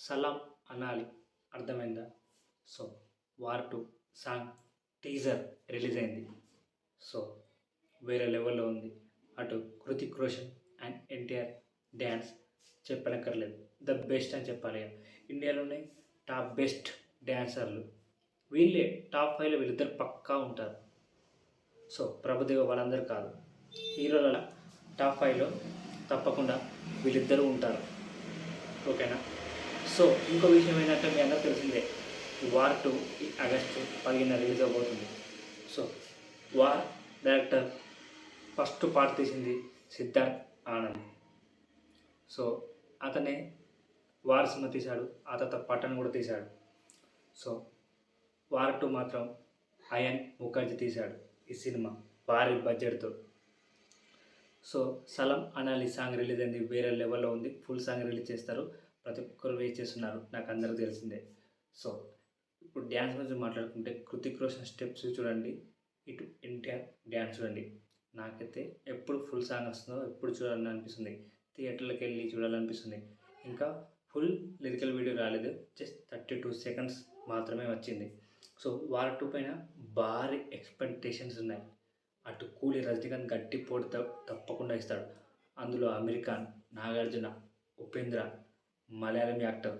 సలాం అనాలి. అర్థమైందా? So war two song teaser release అయింది. సో వేరే లెవెల్లో ఉంది. అటు కృతిక్ రోషన్ అండ్ ఎన్టీఆర్ డ్యాన్స్ చెప్పనక్కర్లేదు. ద బెస్ట్ అని చెప్పాలి. ఇండియాలోనే టాప్ బెస్ట్ డ్యాన్సర్లు. వీళ్ళే టాప్ ఫైవ్లో వీళ్ళిద్దరు పక్కా ఉంటారు. సో ప్రభుదేవ వాళ్ళందరూ కాదు. హీరోల టాప్ ఫైవ్లో తప్పకుండా వీళ్ళిద్దరూ ఉంటారు. ఓకేనా? సో ఇంకో విషయం ఏంటంటే మీ అందరూ తెలిసిందే వార్ టూ ఈ ఆగస్టు పదిహేను రిలీజ్ అవబోతుంది. So war director first part తీసింది సిద్ధార్థ్ ఆనంద్. సో అతనే వార్ సినిమా తీశాడు ఆ తర్వాత పట్టణ్ కూడా తీశాడు. సో వార్ టూ మాత్రం అయన్ ముఖర్జీ తీశాడు ఈ సినిమా భారీ బడ్జెట్తో. సో సలం అనాలి సాంగ్ రిలీజ్ అయింది వేరే లెవెల్లో ఉంది ఫుల్ సాంగ్ రిలీజ్ చేస్తారు. ప్రతి ఒక్కరు వెయిట్ చేస్తున్నారు. నాకు అందరికీ తెలిసిందే. సో ఇప్పుడు డ్యాన్స్ గురించి మాట్లాడుకుంటే కృతిక్ రోషన్ స్టెప్స్ చూడండి. ఇటు ఎన్టీఆర్ డ్యాన్స్ చూడండి. నాకైతే ఎప్పుడు ఫుల్ సాంగ్ వస్తుందో ఎప్పుడు చూడాలని అనిపిస్తుంది. థియేటర్లకు వెళ్ళి చూడాలనిపిస్తుంది. ఇంకా ఫుల్ లిరికల్ వీడియో రాలేదు. జస్ట్ థర్టీ టూ సెకండ్స్ మాత్రమే వచ్చింది. సో వార్ టూ పైన భారీ ఎక్స్పెక్టేషన్స్ ఉన్నాయి. అటు కూలి రజనీకాంత్ గట్టి పోటీ తప్పకుండా ఇస్తాడు. అందులో అమెరికాన్ నాగార్జున ఉపేంద్ర మలయాళం యాక్టర్.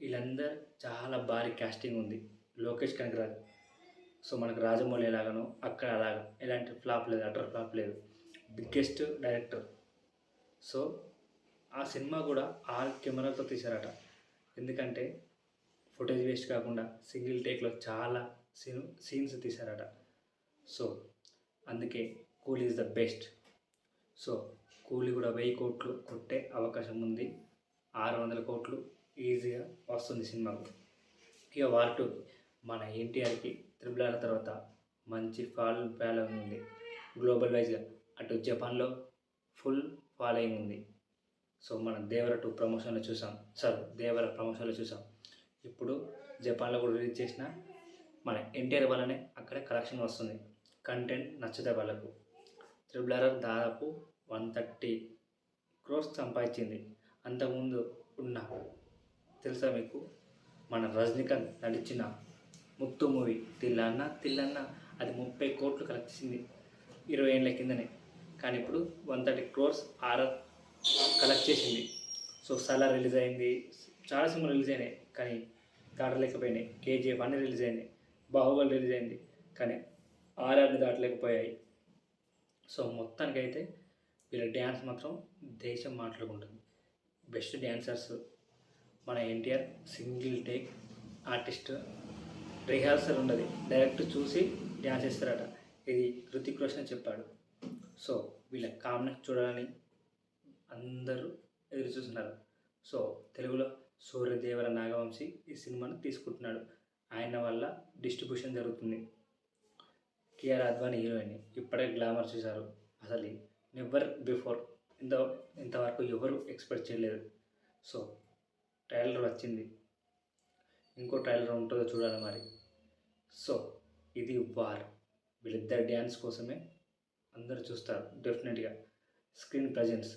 వీళ్ళందరూ చాలా భారీ క్యాస్టింగ్ ఉంది. లోకేష్ కనకరాజ్. సో మనకు రాజమౌళి ఎలాగనో అక్కడ అలాగ ఎలాంటి ఫ్లాప్ లేదు అటర్ ఫ్లాప్ లేదు. బిగ్గెస్ట్ డైరెక్టర్ సో ఆ సినిమా కూడా ఆరు కెమెరాలతో తీశారట. ఎందుకంటే ఫుటేజ్ వేస్ట్ కాకుండా సింగిల్ టేక్లో చాలా సీన్ సీన్స్ తీశారట. సో అందుకే కూలీ ఈజ్ ద బెస్ట్ సో కూలీ కూడా వెయ్యి కోట్లు కొట్టే అవకాశం ఉంది. ఆరు వందల కోట్లు ఈజీగా వస్తుంది సినిమాకు. ఇక వార్ టూ మన ఎన్టీఆర్కి త్రిబుల్ ఆర్ తర్వాత మంచి ఫాల్ ఫాలోయింగ్ ఉంది. గ్లోబల్ వైజ్గా అటు జపాన్లో ఫుల్ ఫాలోయింగ్ ఉంది. సో మనం దేవర టూ ప్రమోషన్లో చూసాం. సార్ దేవర ప్రమోషన్లో చూసాం. ఇప్పుడు జపాన్లో కూడా రిలీజ్ చేసిన మన ఎన్టీఆర్ వల్లనే అక్కడ కలెక్షన్ వస్తుంది. కంటెంట్ నచ్చుతాయి వాళ్ళకు. త్రిబుల్ ఆర్ దాదాపు వన్ థర్టీ క్రోర్స్ సంపాదించింది. అంతకుముందు ఉన్న తెలుసా మీకు? మన రజనీకాంత్ నడిచిన ముత్తు మూవీ తిల్లన్న తిల్లన్న అది ముప్పై కోట్లు కలెక్ట్ చేసింది ఇరవై ఏళ్ళ కిందనే. కానీ ఇప్పుడు one thirty crores R R collect చేసింది. సో సలా రిలీజ్ అయింది. చాలా సినిమాలు రిలీజ్ అయినాయి. కానీ దాటలేకపోయినాయి. కేజీఎఫ్ అన్ని రిలీజ్ అయినాయి. బాహుబలి రిలీజ్ అయింది. కానీ ఆర్ఆర్ని దాటలేకపోయాయి. సో మొత్తానికైతే వీళ్ళ డ్యాన్స్ మాత్రం దేశం మాట్లాడుకుంటుంది. బెస్ట్ డ్యాన్సర్స్ మన NTR single take artist rehearsal ఉండదు. డైరెక్ట్ చూసి డ్యాన్స్ చేస్తారట. ఇది హృతిక్ రోషన్ చెప్పాడు. సో వీళ్ళ కామెంట్ చూడాలని అందరూ ఎదురు చూస్తున్నారు. సో తెలుగులో సూర్యదేవర నాగవంశీ ఈ సినిమాను తీసుకుంటున్నాడు. ఆయన వల్ల డిస్ట్రిబ్యూషన్ జరుగుతుంది. కేఆర్ అద్వాని హీరోయిన్. ఇప్పుడే గ్లామర్ చూశారు. అసలు నెవర్ బిఫోర్ ఇంత ఇంతవరకు ఎవరు ఎక్స్పెక్ట్ చేయలేదు. సో ట్రైలర్ వచ్చింది. ఇంకో ట్రైలర్ ఉంటుందో చూడాలి మరి. సో ఇది వార్ వీళ్ళిద్దరి డ్యాన్స్ కోసమే అందరు చూస్తారు డెఫినెట్గా స్క్రీన్ ప్రజెన్స్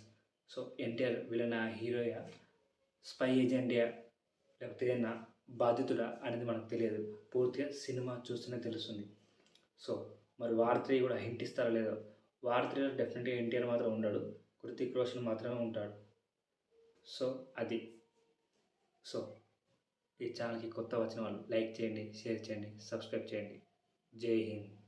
సో ఎన్టీఆర్ వీళ్ళ హీరోయా స్పై ఏజెంట్యా లేకపోతే ఏదైనా బాధితుడా అనేది మనకు తెలియదు. పూర్తిగా సినిమా చూస్తేనే తెలుస్తుంది. సో మరి వార్ త్రీ కూడా హింట్ ఇస్తారో లేదో? వార్ త్రీలో డెఫినెట్గా ఎన్టీఆర్ మాత్రం ఉండడు. కృతిక్ రోషన్ మాత్రమే ఉంటాడు. సో అది. సో ఈ ఛానల్కి కొత్త వచ్చిన వాళ్ళు లైక్ చేయండి షేర్ చేయండి సబ్స్క్రైబ్ చేయండి. జై హింద్.